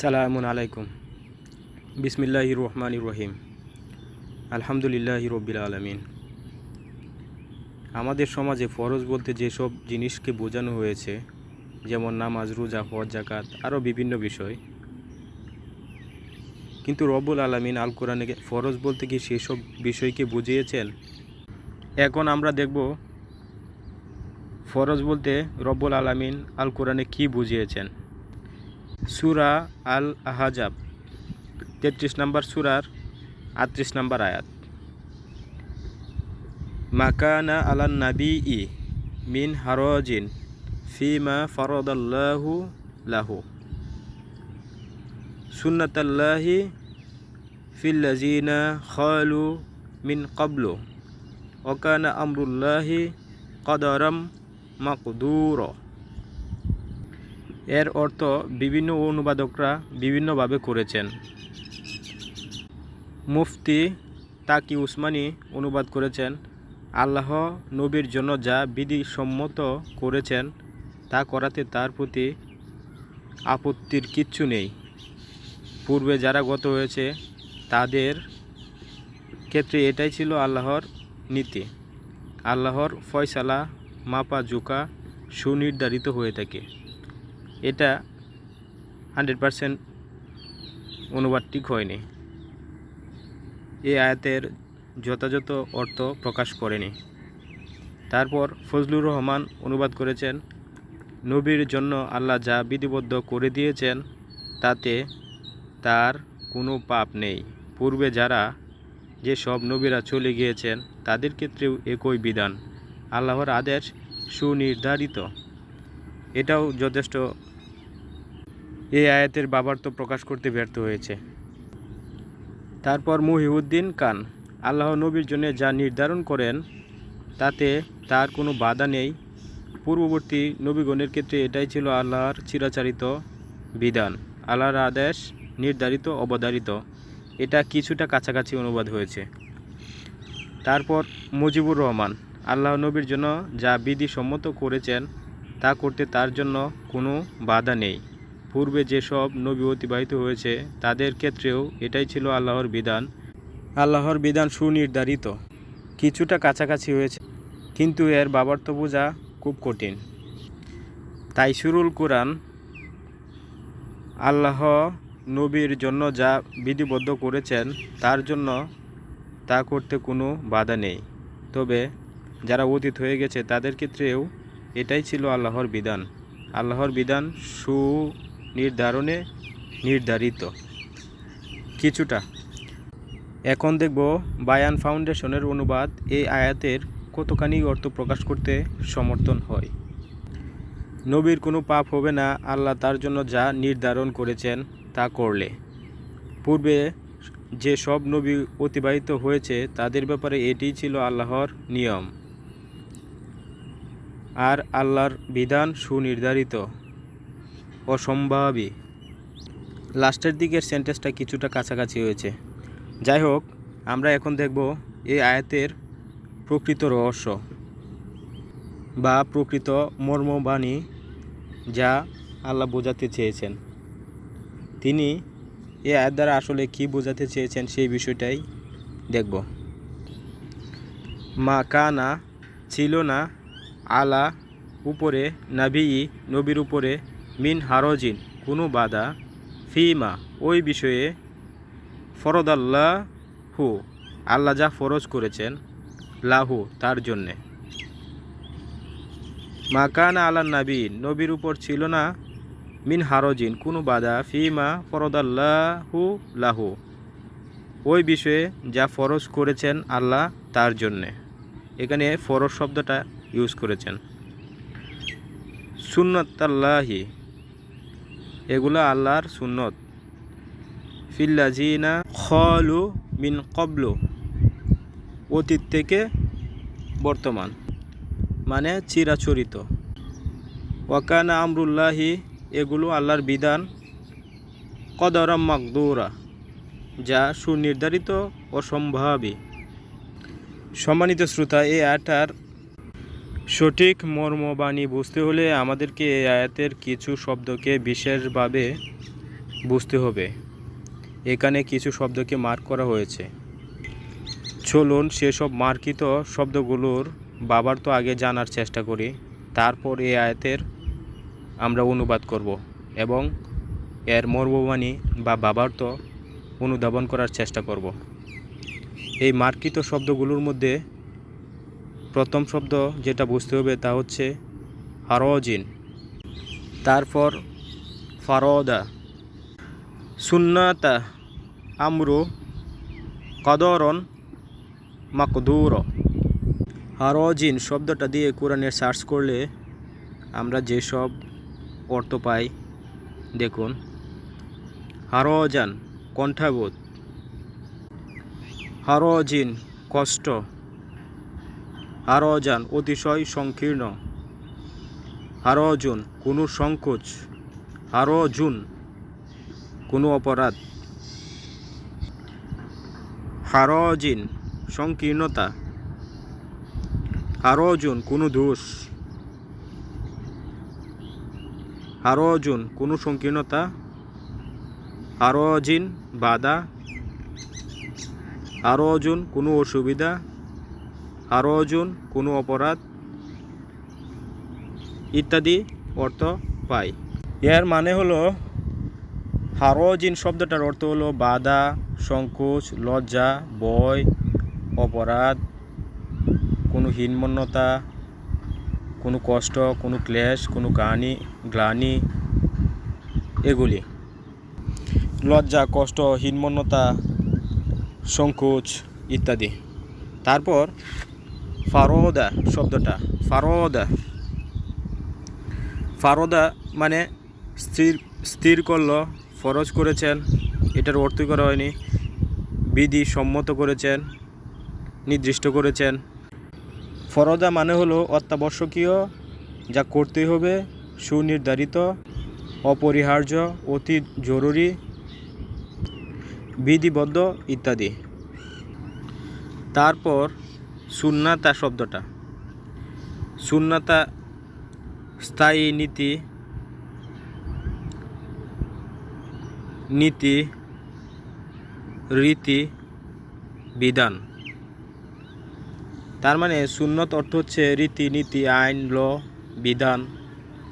সালামুন আলাইকুম। বিসমিল্লাহ রহমান রহিম। আলহামদুলিল্লাহ রব্বিল আলমিন। আমাদের সমাজে ফরজ বলতে যেসব জিনিসকে বোঝানো হয়েছে, যেমন নামাজ, রোজা, হজ জাকাত আরও বিভিন্ন বিষয়। কিন্তু রব্বুল আলমিন আল কোরআনে ফরজ বলতে কি সেসব বিষয়কে বুঝিয়েছেন? এখন আমরা দেখব ফরজ বলতে রব্বুল আলমিন আল কোরআনে কি বুঝিয়েছেন। সুরা আল আহাজাব তেত্রিশ নম্বর সুরার আটত্রিশ নম্বর আয়াত। মাকানা আলান নাবি ই মিন হারজিন ফিমা ফরদাল্লাহু লাহু। সুন্নাতাল্লাহি ফিল্লাজিনা খালু মিন কাবলু ওকানা আমরুল্লাহি কদরম মাকদুর। এর অর্থ বিভিন্ন অনুবাদকরা বিভিন্নভাবে করেছেন। মুফতি তাকি উসমানি অনুবাদ করেছেন, আল্লাহ নবীর জন্য যা বিধিসম্মত করেছেন, তা করাতে তার প্রতি আপত্তির কিচ্ছু নেই। পূর্বে যারা গত হয়েছে, তাদের ক্ষেত্রে এটাই ছিল আল্লাহর নীতি। আল্লাহর ফয়সালা মাপা জোকা সুনির্ধারিত হয়ে থাকে। এটা হান্ড্রেড পারসেন্ট অনুবাদ ঠিক হয়নি এই আয়াতের যথাযথ অর্থ প্রকাশ করেনি। তারপর ফজলুর রহমান অনুবাদ করেছেন, নবীর জন্য আল্লাহ যা বিধিবদ্ধ করে দিয়েছেন, তাতে তার কোনো পাপ নেই। পূর্বে যারা যে সব নবীরা চলে গিয়েছেন, তাদের ক্ষেত্রেও একই বিধান, আল্লাহর আদেশ সুনির্ধারিত। এটাও যথেষ্ট এই আয়াতের বাবার্থ প্রকাশ করতে ব্যর্থ হয়েছে। তারপর মুহিউদ্দিন খান, আল্লাহ নবীর জন্য যা নির্ধারণ করেন, তাতে তার কোনো বাধা নেই। পূর্ববর্তী নবীগণের ক্ষেত্রে এটাই ছিল আল্লাহর চিরাচারিত বিধান, আল্লাহর আদেশ নির্ধারিত, অবধারিত। এটা কিছুটা কাছাকাছি অনুবাদ হয়েছে। তারপর মুজিবুর রহমান, আল্লাহ নবীর জন্য যা বিধি সম্মত করেছেন, তা করতে তার জন্য কোনো বাধা নেই। পূর্বে যেসব নবী অতিবাহিত হয়েছে, তাদের ক্ষেত্রেও এটাই ছিল আল্লাহর বিধান। আল্লাহর বিধান সুনির্ধারিত। কিছুটা কাছাকাছি হয়েছে, কিন্তু এর বাবার্থ বোঝা খুব কঠিন। তাই সুরুল কোরআন আল্লাহ নবীর জন্য যা বিধিবদ্ধ করেছেন, তার জন্য তা করতে কোনো বাধা নেই। তবে যারা অতীত হয়ে গেছে, তাদের ক্ষেত্রেও এটাই ছিল আল্লাহর বিধান। আল্লাহর বিধান সুনির্ধারণে নির্ধারিত। কিছুটা। এখন দেখব বায়ান ফাউন্ডেশনের অনুবাদ এই আয়াতের কতখানি অর্থ প্রকাশ করতে সমর্থন হয়। নবীর কোনো পাপ হবে না, আল্লাহ তার জন্য যা নির্ধারণ করেছেন তা করলে। পূর্বে যে সব নবী অতিবাহিত হয়েছে, তাদের ব্যাপারে এটিই ছিল আল্লাহর নিয়ম। আর আল্লাহর বিধান সুনির্ধারিত। অসম্ভাবী। লাস্টের দিকের সেন্টেন্সটা কিছুটা কাছাকাছি হয়েছে। যাই হোক, আমরা এখন দেখব এই আয়াতের প্রকৃত রহস্য বা প্রকৃত মর্মবাণী যা আল্লাহ বোঝাতে চেয়েছেন। তিনি এ আয়াত দ্বারা আসলে কি বোঝাতে চেয়েছেন সেই বিষয়টাই দেখব। মা কানা ছিল না আলা উপরে, নাবি নবীর উপরে মিন হারজিন, কোনো বাধা ফিমা, ওই বিষয়ে ফরদাল্লাহ হু আল্লাহ যা ফরজ করেছেন লাহু, তার জন্যে। মাকানা আল্লাহ নাবী, নবীর উপর ছিল না মিন হারজিন, কোনো বাধা ফিমা, ফরদাল্লাহু লাহু, ওই বিষয়ে যা ফরজ করেছেন আল্লাহ, তার জন্যে। এখানে ফরজ শব্দটা ইউজ করেছেন। সুন্নতাল্লাহি এগুলো আল্লাহর সুন্নত। ফিল্লাজিনা খলু মিন কবলু অতীত থেকে বর্তমান মানে চিরাচরিত। ওয়াকানা আমরুল্লাহি, এগুলো আল্লাহর বিধান, কদরম মাকদৌরা, যা সুনির্ধারিত ও সম্ভাবী। সম্মানিত শ্রোতা, এই আয়াটার সঠিক মর্মবাণী বুঝতে হলে আমাদেরকে এই আয়াতের কিছু শব্দকে বিশেষভাবে বুঝতে হবে। এখানে কিছু শব্দকে মার্ক করা হয়েছে। চলুন সেসব মার্কিত শব্দগুলোর বাবার তো আগে জানার চেষ্টা করি। তারপর এই আয়াতের আমরা অনুবাদ করব এবং এর মর্মবাণী বা বাবার তো অনুধাবন করার চেষ্টা করব। এই মার্কিত শব্দগুলোর মধ্যে প্রথম শব্দ যেটা বুঝতে হবে তা হচ্ছে হারজিন তারপর ফারদা। সুন্নাতা আমরু কদরন মাকদুর। হারজিন শব্দটা দিয়ে কোরআনের সার্চ করলে আমরা যেসব অর্থ পাই, দেখুন। হারজান কণ্ঠাবোধ। হারজিন কষ্ট। হারজান অতিশয় সংকীর্ণ। হারজুন, কোনো সংকোচ। হারজুন, কোনো অপরাধ। হারজিন, সংকীর্ণতা। হারজুন, কোনো দোষ। হারজুন, কোনো সংকীর্ণতা। হারজিন, বাধা। হারজুন, কোনো অসুবিধা। হারজুন কোনো অপরাধ ইত্যাদি অর্থ পাই এর মানে হলো হারজিন শব্দটার অর্থ হলো বাধা, সংকোচ, লজ্জা বয় অপরাধ, কোনো হীনমন্যতা, কোনো কষ্ট, কোনো ক্লেশ, কোনো গানি, গ্লানি, এগুলি। লজ্জা, কষ্ট, হীনমন্যতা, সংকোচ ইত্যাদি। তারপর ফারোদা শব্দটা, ফারোদা। ফারোদা মানে স্থির স্থির করল, ফরজ করেছেন, এটার অর্থ করা হয়নি। বিধি সম্মত করেছেন, নির্দিষ্ট করেছেন। ফরদা মানে হলো অত্যাবশ্যকীয়, যা করতে হবে, সুনির্ধারিত, অপরিহার্য, অতি জরুরি, বিধিবদ্ধ ইত্যাদি। তারপর সুন্নাতা শব্দটা। সুন্নাতা স্থায়ী নীতি নীতি, রীতি, বিধান। তার মানে সুন্নত অর্থ হচ্ছে রীতি, নীতি, আইন, ল, বিধান,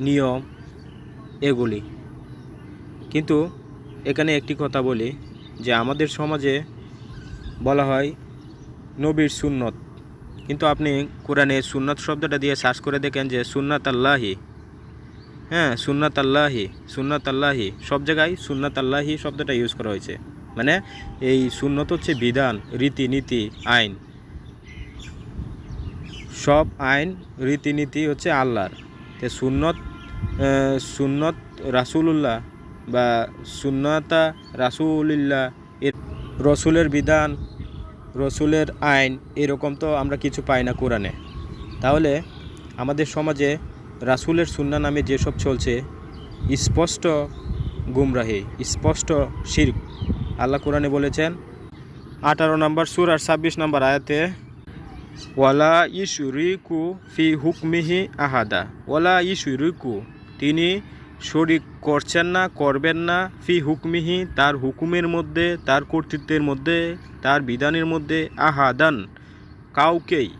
নিয়ম এগুলি। কিন্তু এখানে একটি কথা বলি যে আমাদের সমাজে বলা হয় নবীর সুন্নত। কিন্তু আপনি কোরআনে সুন্নত শব্দটা দিয়ে সার্চ করে দেখেন যে সুন্নাত আল্লাহি হ্যাঁ সুন্নাত আল্লাহি সুন্নাত আল্লাহি সব জায়গায় সুন্নাত আল্লাহি শব্দটা ইউজ করা হয়েছে। মানে এই সুন্নত হচ্ছে বিধান, রীতিনীতি, আইন। সব আইন, রীতিনীতি হচ্ছে আল্লাহর। তো সুন্নত সুন্নত রাসুলুল্লাহ বা সুন্নতা রাসুলিল্লাহ এর রসুলের বিধান রসুলের আইন এরকম তো আমরা কিছু পাই না কোরআনে। তাহলে আমাদের সমাজে রাসুলের সুন্না নামে যেসব চলছে, স্পষ্ট গুমরাহি, স্পষ্ট শির্ক। আল্লাহ কোরআনে বলেছেন, আঠারো নম্বর সুর আর ছাব্বিশ নম্বর আয়াতে, ওয়ালা ইসুরিকু ফি হুকমিহি আহাদা। ওয়ালা ইসুরিকু তিনি শরিক করছেন না, করবেন না। ফি হুকমিহি, তার হুকুমের মধ্যে, তার কর্তৃত্বের মধ্যে, তার বিধানের মধ্যে আহাদান। কাউকেই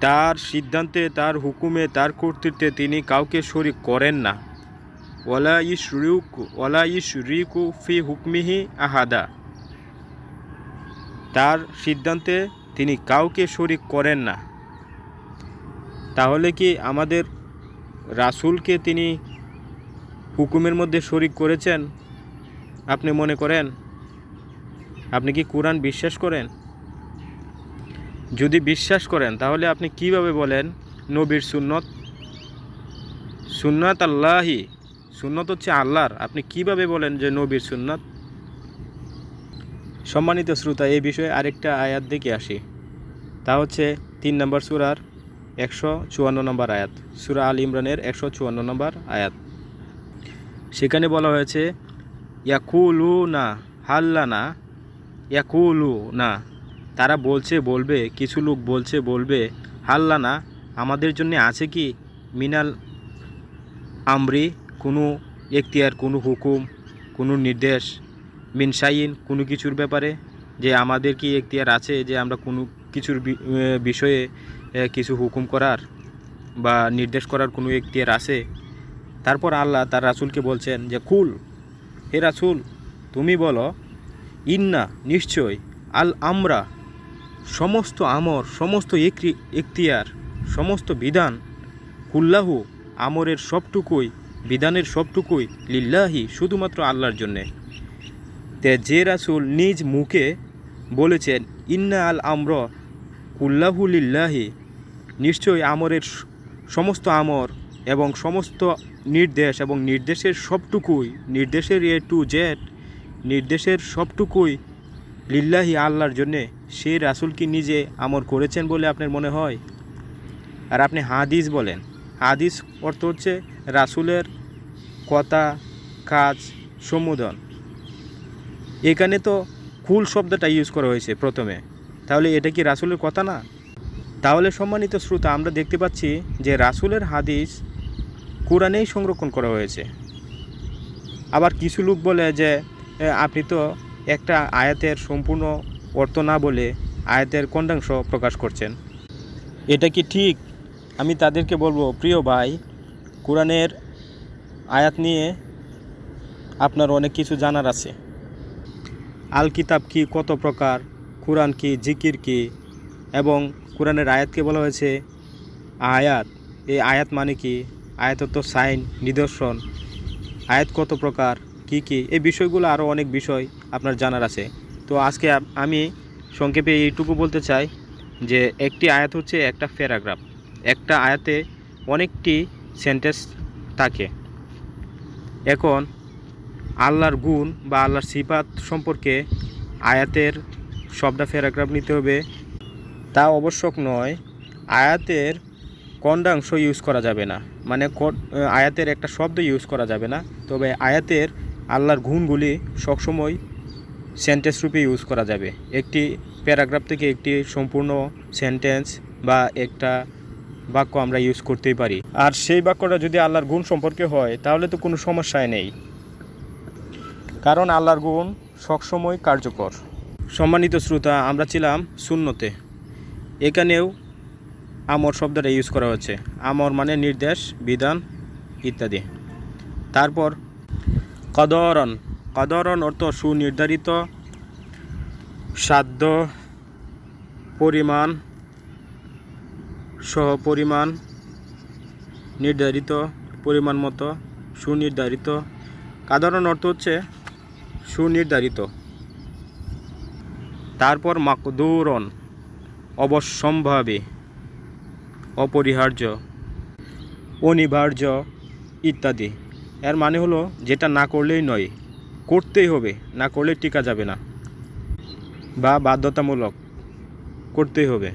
তার সিদ্ধান্তে, তার হুকুমে, তার কর্তৃত্বে তিনি কাউকে শরিক করেন না। ওয়ালা ইসরিকু ওয়ালা ইসরিকু ফি হুকমিহি আহাদা। তার সিদ্ধান্তে তিনি কাউকে শরিক করেন না। তাহলে কি আমাদের রাসূলকে তিনি হুকুমের মধ্যে শরিক করেছেন। আপনি মনে করেন? আপনি কি কোরআন বিশ্বাস করেন? যদি বিশ্বাস করেন, তাহলে আপনি কীভাবে বলেন নবীর সুন্নত? সুন্নাত আল্লাহি, সুন্নত হচ্ছে আল্লাহর। আপনি কীভাবে বলেন যে নবীর সুন্নত? সম্মানিত শ্রোতা, এই বিষয়ে আরেকটা আয়াত দেখে আসি। তা হচ্ছে তিন নম্বর সুরার একশো চুয়ান্ন নম্বর আয়াত। সুরা আল ইমরানের একশো চুয়ান্ন নম্বর আয়াত। সেখানে বলা হয়েছে ইয়াকুলু না হাল্লানা ইয়াকুলু না তারা বলছে, বলবে, কিছু লোক বলছে, বলবে হাল্লানা আমাদের জন্য আছে কি? মিনাল আমরি, কোনো এখতিয়ার, কোনো হুকুম, কোনো নির্দেশ মিনসাইন কোনো কিছুর ব্যাপারে, যে আমাদের কি এখতিয়ার আছে, যে আমরা কোনো কিছুর বিষয়ে কিছু হুকুম করার বা নির্দেশ করার কোনো এখতিয়ার আছে? তারপর আল্লাহ তার রাসুলকে বলছেন যে, কুল, হে রাসূল, তুমি বলো, ইন্না নিশ্চয় আল আমরা সমস্ত আমর, সমস্ত এখতিয়ার, সমস্ত বিধান, কুল্লাহু আমরের সবটুকুই, বিধানের সবটুকুই লিল্লাহি, শুধুমাত্র আল্লাহর জন্যে। তে যে রাসূল নিজ মুখে বলেছেন, ইন্না আল আমর কুল্লাহু লিল্লাহি নিশ্চয়ই আমরের সমস্ত আমর এবং সমস্ত নির্দেশ এবং নির্দেশের সবটুকুই, নির্দেশের এ টু জেড নির্দেশের সবটুকুই লিল্লাহি আল্লাহর জন্যে সেই রাসূল কি নিজে আমর করেছেন বলে আপনার মনে হয়? আর আপনি হাদিস বলেন। হাদিস অর্থ হচ্ছে রাসূলের কথা, কাজ, সম্বোধন। এখানে তো কুল শব্দটা ইউজ করা হয়েছে প্রথমে। তাহলে এটা কি রাসুলের কথা না? তাহলে সম্মানিত শ্রোতা, আমরা দেখতে পাচ্ছি যে রাসূলের হাদিস কোরআনেই সংরক্ষণ করা হয়েছে। আবার কিছু লোক বলে যে আপনি তো একটা আয়াতের সম্পূর্ণ অর্থ না বলে আয়াতের কন্ডাংশ প্রকাশ করছেন। এটা কি ঠিক? আমি তাদেরকে বলব, প্রিয় ভাই, কোরআনের আয়াত নিয়ে আপনার অনেক কিছু জানার আছে। আল কিতাব কি কত প্রকার? কোরআন কি? জিকির কি? এবং কোরআনের আয়াতকে বলা হয়েছে, আয়াত। এই আয়াত মানে কি? আয়াত তো সাইন, নিদর্শন। আয়াত কত প্রকার? কি কি? এই বিষয়গুলো আরও অনেক বিষয় আপনার জানার আছে। তো আজকে আমি সংক্ষেপে এইটুকু বলতে চাই যে একটি আয়াত হচ্ছে একটা প্যারাগ্রাফ। একটা আয়াতে অনেকটি সেন্টেন্স থাকে। এখন আল্লাহর গুণ বা আল্লাহর সিফাত সম্পর্কে আয়াতের সবটা প্যারাগ্রাফ নিতে হবে। তা আবশ্যক নয়। আয়াতের কন্ডাংশ ইউজ করা যাবে না। মানে আয়াতের একটা শব্দ ইউজ করা যাবে না। তবে আয়াতের আল্লাহর গুণগুলি সবসময় সেন্টেন্স রূপে ইউজ করা যাবে। একটি প্যারাগ্রাফ থেকে একটি সম্পূর্ণ সেন্টেন্স বা একটা বাক্য আমরা ইউজ করতেই পারি। আর সেই বাক্যটা যদি আল্লাহর গুণ সম্পর্কে হয়, তাহলে তো কোনো সমস্যাই নেই। কারণ আল্লাহর গুণ সবসময় কার্যকর। সম্মানিত শ্রোতা, আমরা ছিলাম শূন্যতে এখানেও আমর শব্দটা ইউজ করা হচ্ছে। আমর মানে নির্দেশ, বিধান ইত্যাদি। তারপর কদরন কদরন অর্থ সুনির্ধারিত সাধ্য, পরিমাণ, সহ পরিমাণ, নির্ধারিত পরিমাণ মতো সুনির্ধারিত। সাধারণ অর্থ হচ্ছে সুনির্ধারিত। তারপর মাকদুরন অবশ্যম্ভাবী, অপরিহার্য, অনিবার্য ইত্যাদি। এর মানে হলো, যেটা না করলেই নয়, করতেই হবে, না করলে টিকা যাবে না বা বাধ্যতামূলক করতেই হবে।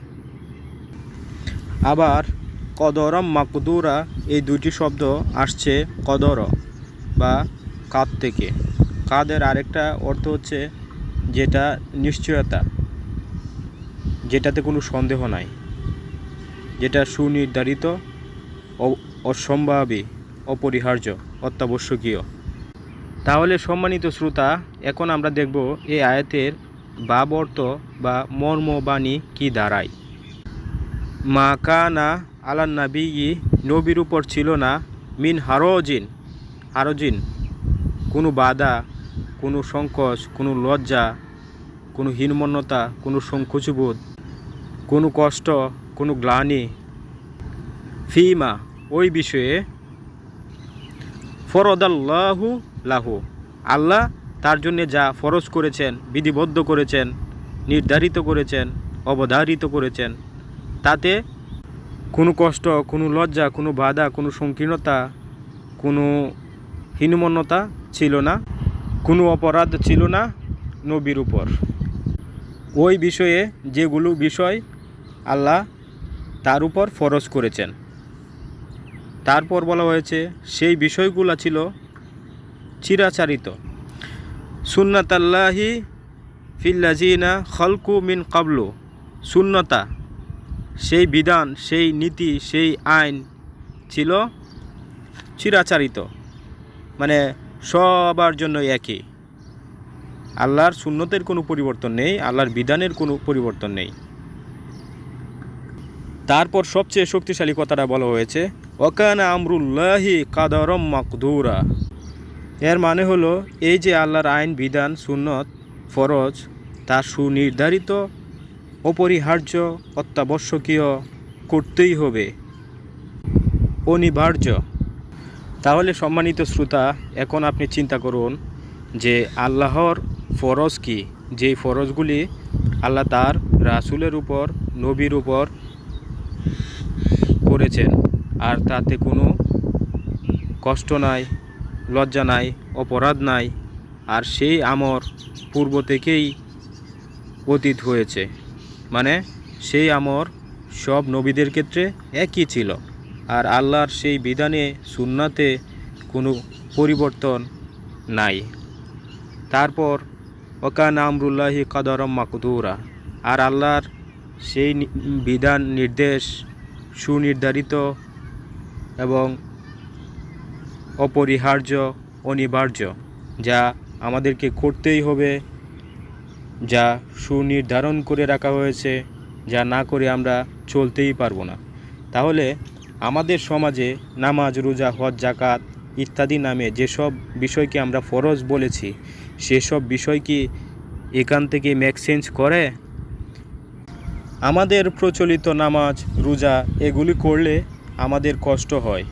আবার, কদরম মাকদুরা এই দুইটি শব্দ আসছে কদর বা কাদ থেকে। কাদের আরেকটা অর্থ হচ্ছে, যেটা নিশ্চয়তা। যেটাতে কোনো সন্দেহ নাই, যেটা সুনির্ধারিত অসম্ভাবী, অপরিহার্য, অত্যাবশ্যকীয়। তাহলে সম্মানিত শ্রোতা, এখন আমরা দেখব এই আয়াতের বাব অর্থ বা মর্মবাণী কি দাঁড়ায় মা কানা আলা নাবি নবীর উপর ছিল না, মিন হারজিন হারজিন। কোনো বাধা, কোনো সংকোচ, কোনো লজ্জা, কোনো হীনমন্যতা, কোনো সংকোচবোধ কোনো কষ্ট, কোনো গ্লানি, ফিমা, ওই বিষয়ে ফরদাল্লাহু লাহু। আল্লাহ তার জন্য যা ফরজ করেছেন, বিধিবদ্ধ করেছেন, নির্ধারিত করেছেন, অবধারিত করেছেন, তাতে কোনো কষ্ট, কোনো লজ্জা, কোনো বাধা, কোনো সংকীর্ণতা, কোনো হীনমন্যতা ছিল না, কোনো অপরাধ ছিল না নবীর উপর। ওই বিষয়ে যেগুলো বিষয় আল্লাহ তার উপর ফরজ করেছেন। তারপর বলা হয়েছে, সেই বিষয়গুলো ছিল চিরাচারিত। সুন্নাতাল্লাহি ফিল্লাজিনা খলকু মিন কাবলু। শূন্যতা সেই বিধান, সেই নীতি, সেই আইন ছিল চিরাচারিত। মানে সবার জন্য একই। আল্লাহর সুন্নতের কোনো পরিবর্তন নেই, আল্লাহর বিধানের কোনো পরিবর্তন নেই। তারপর সবচেয়ে শক্তিশালী কথাটা বলা হয়েছে, ওকানা আমরুল্লাহি কাদরম মাকদুরা। এর মানে হলো, এই যে আল্লাহর আইন, বিধান, সুন্নত, ফরজ, তা সুনির্ধারিত, অপরিহার্য, অত্যাবশ্যকীয়, করতেই হবে, অনিবার্য। তাহলে সম্মানিত শ্রোতা, এখন আপনি চিন্তা করুন যে আল্লাহর ফরজ কি? যেই ফরজগুলি আল্লাহ তার রাসুলের উপর, নবীর উপর করেছেন। আর তাতে কোনো কষ্ট নাই, লজ্জা নাই, অপরাধ নাই। আর সেই আমর পূর্ব থেকেই অতীত হয়েছে। মানে সেই আমর সব নবীদের ক্ষেত্রে একই ছিল। আর আল্লাহর সেই বিধানে, সুন্নাতে কোনো পরিবর্তন নাই। তারপর, ওকান আমরুল্লাহি কাদরম মাকুদুরা। আর আল্লাহর সেই বিধান, নির্দেশ, সুনির্ধারিত এবং অপরিহার্য, অনিবার্য, যা আমাদেরকে করতেই হবে, যা সুনির্ধারণ করে রাখা হয়েছে, যা না করে আমরা চলতেই পারব না। তাহলে আমাদের সমাজে নামাজ, রোজা, হজ জাকাত ইত্যাদি নামে যেসব বিষয়কে আমরা ফরজ বলেছি, সেসব বিষয় কি এখান থেকে মেকসেন্স করে? আমাদের প্রচলিত নামাজ, রোজা, এগুলি করলে আমাদের কষ্ট হয়।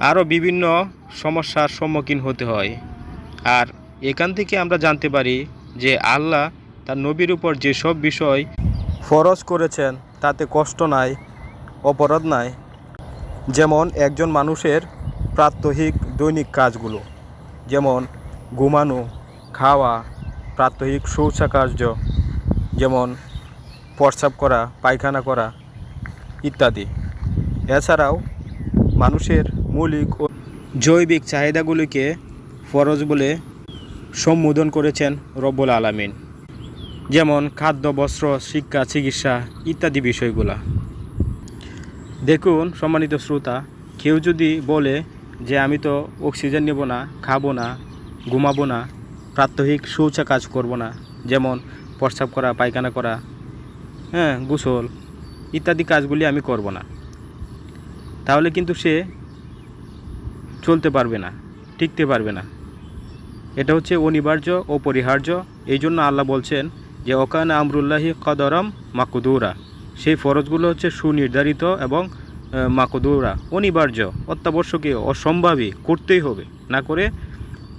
আরও বিভিন্ন সমস্যার সম্মুখীন হতে হয়। আর এখান থেকে আমরা জানতে পারি যে আল্লাহ তার নবীর উপর যেসব বিষয় ফরজ করেছেন, তাতে কষ্ট নাই, অপরাধ নাই। যেমন একজন মানুষের প্রাত্যহিক দৈনিক কাজগুলো, যেমন ঘুমানো, খাওয়া, প্রাত্যহিক শৌচাকার্য, যেমন প্রস্রাব করা, পায়খানা করা ইত্যাদি। এছাড়াও মানুষের মৌলিক ও জৈবিক চাহিদাগুলিকে ফরজ বলে সম্বোধন করেছেন রব্বুল আলামিন, যেমন খাদ্য, বস্ত্র, শিক্ষা, চিকিৎসা ইত্যাদি বিষয়গুলা। দেখুন, সম্মানিত শ্রোতা, কেউ যদি বলে যে, আমি তো অক্সিজেন নেব না, খাব না, ঘুমাবো না, প্রাত্যহিক শৌচা কাজ করব না, যেমন প্রস্রাব করা, পায়খানা করা হ্যাঁ গোসল, ইত্যাদি কাজগুলি আমি করব না। তাহলে কিন্তু সে চলতে পারবে না, টিকতে পারবে না। এটা হচ্ছে অনিবার্য অপরিহার্য এই জন্য আল্লাহ বলছেন যে, ওকান আমরুল্লাহি কদরম মাকুদুরা। সেই ফরজগুলো হচ্ছে সুনির্ধারিত এবং মাকুদুরা। অনিবার্য, অত্যাবশ্যকীয়, অসম্ভাবী, করতেই হবে। না করে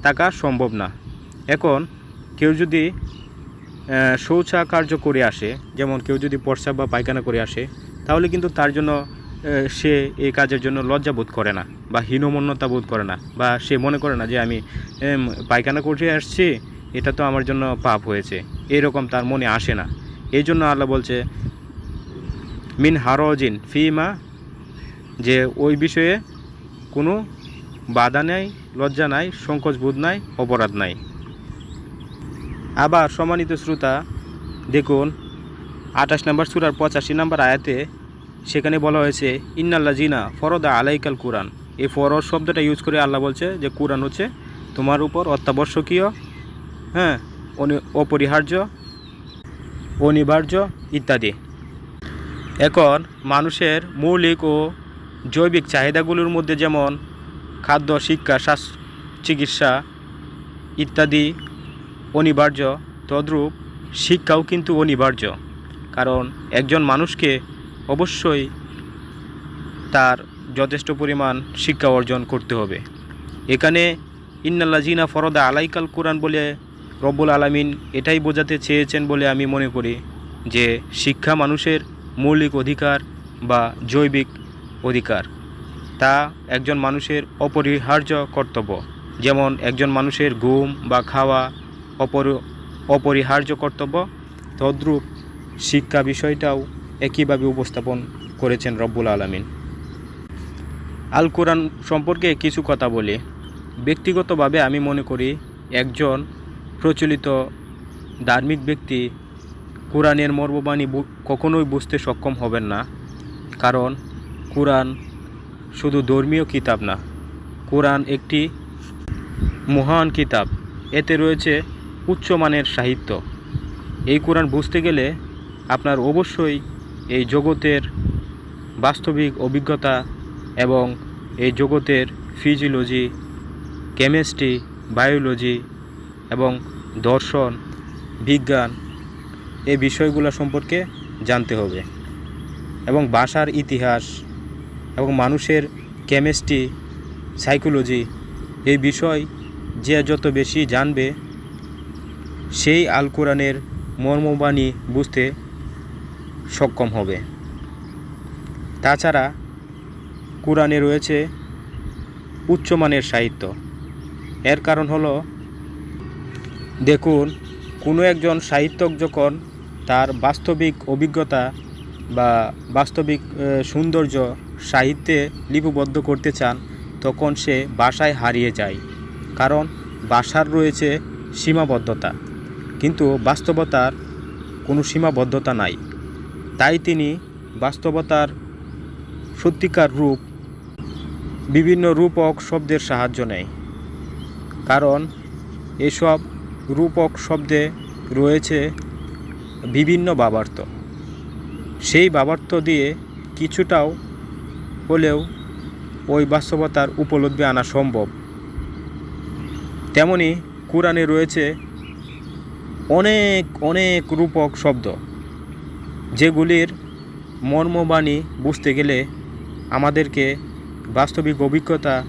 থাকা সম্ভব না। এখন কেউ যদি আহ, শৌচা কার্য করে আসে যেমন কেউ যদি প্রস্রাব বা পায়খানা করে আসে তাহলে কিন্তু তার জন্য সে এই কাজের জন্য লজ্জা বোধ করে না বা হীনমন্যতা বোধ করে না বা সে মনে করে না যে আমি পায়খানা করে আসছি এটা তো আমার জন্য পাপ হয়েছে এরকম তার মনে আসে না। এই জন্য আল্লাহ বলছে মিন হারজিন ফিমা যে ওই বিষয়ে কোনো বাধা নেই লজ্জা নাই সংকোচ বোধ নাই অপরাধ নাই। আবার সম্মানিত শ্রোতা, দেখুন, আঠাশ নম্বর সুরার পঁচাশি নম্বর আয়াতে সেখানে বলা হয়েছে ইন্নাল্লা জিনা ফরদা আলাইকাল কোরআন। এই ফরজ শব্দটা ইউজ করে আল্লাহ বলছে যে, কোরআন হচ্ছে তোমার উপর অত্যাবশ্যকীয় হ্যাঁ অপরিহার্য, অনিবার্য ইত্যাদি। এখন মানুষের মৌলিক ও জৈবিক চাহিদাগুলোর মধ্যে যেমন খাদ্য, শিক্ষা, স্বাস্থ্য, চিকিৎসা ইত্যাদি অনিবার্য, তদ্রূপ শিক্ষাও কিন্তু অনিবার্য। কারণ একজন মানুষকে অবশ্যই তার যথেষ্ট পরিমাণ শিক্ষা অর্জন করতে হবে। এখানে ইন্নাল্লা জিনা ফরদা আলাইকাল কোরআন বলে রব্বুল আলামিন এটাই বোঝাতে চেয়েছেন বলে আমি মনে করি যে, শিক্ষা মানুষের মৌলিক অধিকার বা জৈবিক অধিকার। তা একজন মানুষের অপরিহার্য কর্তব্য। যেমন একজন মানুষের ঘুম বা খাওয়া অপরিহার্য কর্তব্য, তদ্রূপ শিক্ষা বিষয়টাও একইভাবে উপস্থাপন করেছেন রব্বুল আলামিন। আল কোরআন সম্পর্কে কিছু কথা বলি। ব্যক্তিগতভাবে আমি মনে করি, একজন প্রচলিত ধার্মিক ব্যক্তি কোরআনের মর্মবাণী কখনোই বুঝতে সক্ষম হবেন না। কারণ কোরআন শুধু ধর্মীয় কিতাব না, কোরআন একটি মহান কিতাব। এতে রয়েছে উচ্চমানের সাহিত্য। এই কোরআন বুঝতে গেলে আপনার অবশ্যই এই জগতের বাস্তবিক অভিজ্ঞতা এবং এই জগতের ফিজিওলজি, কেমিস্ট্রি, বায়োলজি এবং দর্শন, বিজ্ঞান এই বিষয়গুলো সম্পর্কে জানতে হবে এবং ভাষার ইতিহাস এবং মানুষের কেমিস্ট্রি, সাইকোলজি এই বিষয় যে যত বেশি জানবে সেই আল কোরআনের মর্মবাণী বুঝতে সক্ষম হবে। তাছাড়া কোরআনে রয়েছে উচ্চমানের সাহিত্য। এর কারণ হলো, দেখুন, কোনো একজন সাহিত্যক যখন তার বাস্তবিক অভিজ্ঞতা বা বাস্তবিক সৌন্দর্য সাহিত্যে লিপিবদ্ধ করতে চান, তখন সে ভাষায় হারিয়ে যায়। কারণ ভাষার রয়েছে সীমাবদ্ধতা। কিন্তু বাস্তবতার কোনো সীমাবদ্ধতা নাই। তাই তিনি বাস্তবতার সত্যিকার রূপ, বিভিন্ন রূপক শব্দের সাহায্য নেয়। কারণ এসব রূপক শব্দে রয়েছে বিভিন্ন বাবার্থ। সেই বাবার্থ দিয়ে কিছুটাও হলেও ওই বাস্তবতার উপলব্ধি আনা সম্ভব। তেমনি কোরআনে রয়েছে অনেক অনেক রূপক শব্দ, যেগুলির মর্মবাণী বুঝতে গেলে আমাদেরকে বাস্তবিক অভিজ্ঞতা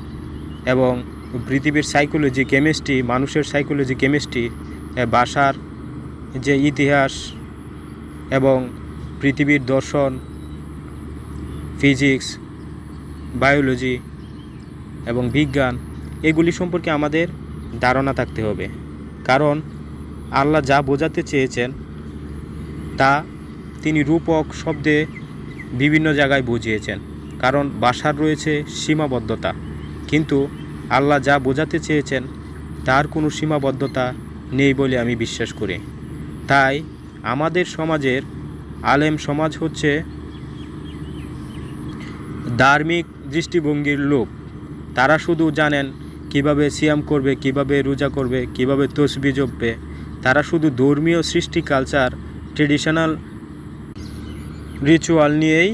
এবং পৃথিবীর সাইকোলজি কেমিস্ট্রি মানুষের সাইকোলজি কেমিস্ট্রি ভাষার যে ইতিহাস এবং পৃথিবীর দর্শন ফিজিক্স বায়োলজি এবং বিজ্ঞান, এগুলি সম্পর্কে আমাদের ধারণা থাকতে হবে। কারণ আল্লাহ যা বোঝাতে চেয়েছেন, তা তিনি রূপক শব্দে বিভিন্ন জায়গায় বুঝিয়েছেন, কারণ ভাষার রয়েছে সীমাবদ্ধতা। কিন্তু আল্লাহ যা বোঝাতে চেয়েছেন, তার কোনো সীমাবদ্ধতা নেই বলে আমি বিশ্বাস করি। তাই আমাদের সমাজের আলেম সমাজ হচ্ছে ধার্মিক দৃষ্টিভঙ্গির লোক। তারা শুধু জানেন কীভাবে সিয়াম করবে, কীভাবে রোজা করবে, কীভাবে তসবি জপবে তারা শুধু ধর্মীয় সৃষ্টি কালচার ট্রেডিশনাল রিচুয়াল নিয়েই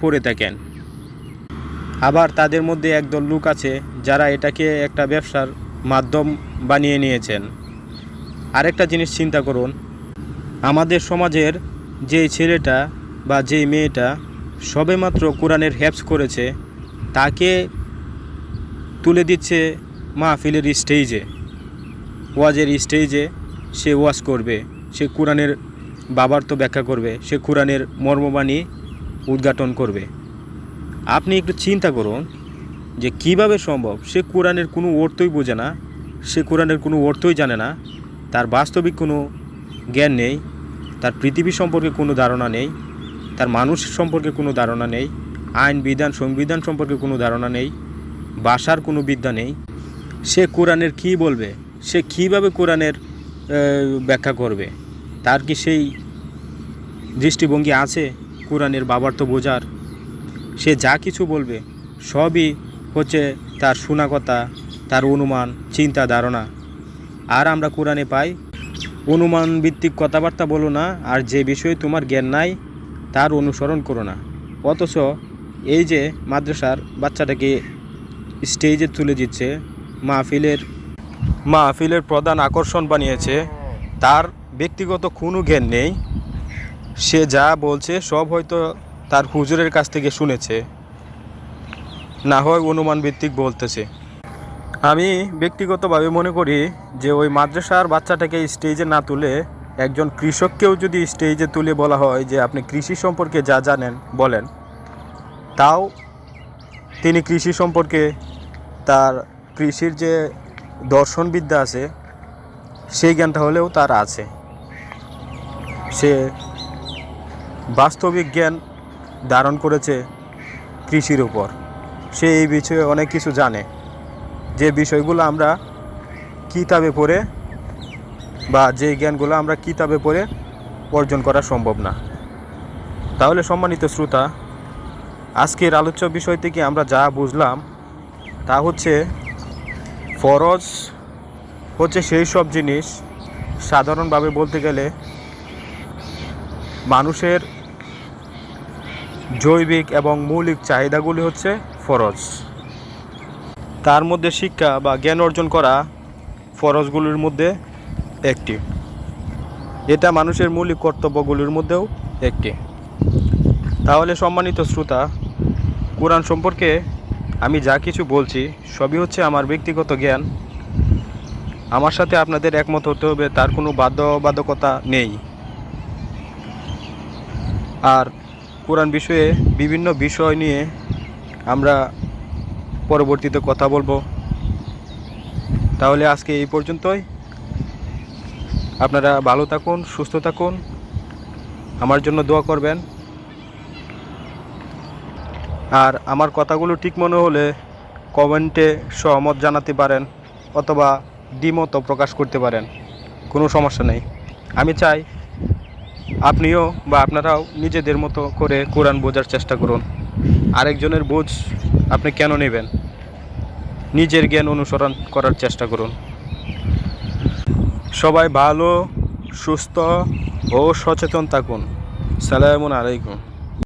পড়ে থাকেন। আবার তাদের মধ্যে একদল লোক আছে যারা এটাকে একটা ব্যবসার মাধ্যম বানিয়ে নিয়েছেন। আরেকটা জিনিস চিন্তা করুন, আমাদের সমাজের যেই ছেলেটা বা যেই মেয়েটা সবেমাত্র কোরআনের হ্যাপস করেছে, তাকে তুলে দিচ্ছে মাহফিলের স্টেজে ওয়াজের স্টেজে সে ওয়াজ করবে, সে কোরআনের বাবার্থ ব্যাখ্যা করবে, সে কোরআনের মর্মবাণী উদ্ঘাটন করবে। আপনি একটু চিন্তা করুন যে কীভাবে সম্ভব, সে কোরআনের কোনো অর্থই বোঝে না, সে কোরআনের কোনো অর্থই জানে না, তার বাস্তবিক কোনো জ্ঞান নেই, তার পৃথিবী সম্পর্কে কোনো ধারণা নেই, তার মানুষ সম্পর্কে কোনো ধারণা নেই, আইন, বিধান, সংবিধান সম্পর্কে কোনো ধারণা নেই, ভাষার কোনো বিদ্যা নেই। সে কোরআনের কী বলবে, সে কীভাবে কোরআনের ব্যাখ্যা করবে। তার কি সেই দৃষ্টিভঙ্গি আছে? কোরআনের বাবার তো বোঝার। সে যা কিছু বলবে, সবই হচ্ছে তার শোনা কথা তার অনুমান, চিন্তা, ধারণা। আর আমরা কোরআনে পাই, অনুমান ভিত্তিক কথাবার্তা বলো না, আর যে বিষয়ে তোমার জ্ঞান নাই, তার অনুসরণ করো না। অথচ এই যে মাদ্রাসার বাচ্চাটাকে স্টেজে তুলে দিচ্ছে, মাহফিলের মাহফিলের প্রধান আকর্ষণ বানিয়েছে। তার ব্যক্তিগত কোনো জ্ঞান নেই। সে যা বলছে সব হয়তো তার হুজুরের কাছ থেকে শুনেছে। না হয় অনুমান ভিত্তিক বলতেছে। আমি ব্যক্তিগতভাবে মনে করি যে ওই মাদ্রাসার বাচ্চাটাকে স্টেজে না তুলে একজন কৃষককেও যদি স্টেজে তুলে বলা হয় যে আপনি কৃষি সম্পর্কে যা জানেন বলেন, তাও তিনি কৃষি সম্পর্কে তার কৃষির যে দর্শনবিদ্যা আছে, সেই জ্ঞানটা হলেও তার আছে। সে বাস্তবিক জ্ঞান ধারণ করেছে কৃষির উপর। সে এই বিষয়ে অনেক কিছু জানে। যে বিষয়গুলো আমরা কিতাবে পড়ে বা যে জ্ঞানগুলো আমরা কিতাবে পড়ে অর্জন করা সম্ভব না। তাহলে সম্মানিত শ্রোতা, আজকের আলোচ্য বিষয় থেকে আমরা যা বুঝলাম তা হচ্ছে ফরজ হচ্ছে সেই সব জিনিস সাধারণভাবে বলতে গেলে মানুষের জৈবিক এবং মৌলিক চাহিদাগুলি হচ্ছে ফরজ। তার মধ্যে শিক্ষা বা জ্ঞান অর্জন করা ফরজগুলির মধ্যে একটি। এটা মানুষের মৌলিক কর্তব্যগুলির মধ্যেও একটি। তাহলে সম্মানিত শ্রোতা, কোরআন সম্পর্কে আমি যা কিছু বলছি, সবই হচ্ছে আমার ব্যক্তিগত জ্ঞান। আমার সাথে আপনাদের একমত হতে হবে, তার কোনো বাধ্যবাধকতা নেই। আর কোরআন বিষয়ে বিভিন্ন বিষয় নিয়ে আমরা পরবর্তীতে কথা বলব। তাহলে আজকে এই পর্যন্তই। আপনারা ভালো থাকুন, সুস্থ থাকুন। আমার জন্য দোয়া করবেন। আর আমার কথাগুলো ঠিক মনে হলে কমেন্টে সহমত জানাতে পারেন অথবা দ্বিমত প্রকাশ করতে পারেন। কোনো সমস্যা নেই। আমি চাই আপনিও বা আপনারাও নিজেদের মতো করে কোরআন বোঝার চেষ্টা করুন। আরেকজনের বোঝ আপনি কেন নেবেন? নিজের জ্ঞান অনুসরণ করার চেষ্টা করুন। সবাই ভালো, সুস্থ ও সচেতন থাকুন। সালামুন আলাইকুম।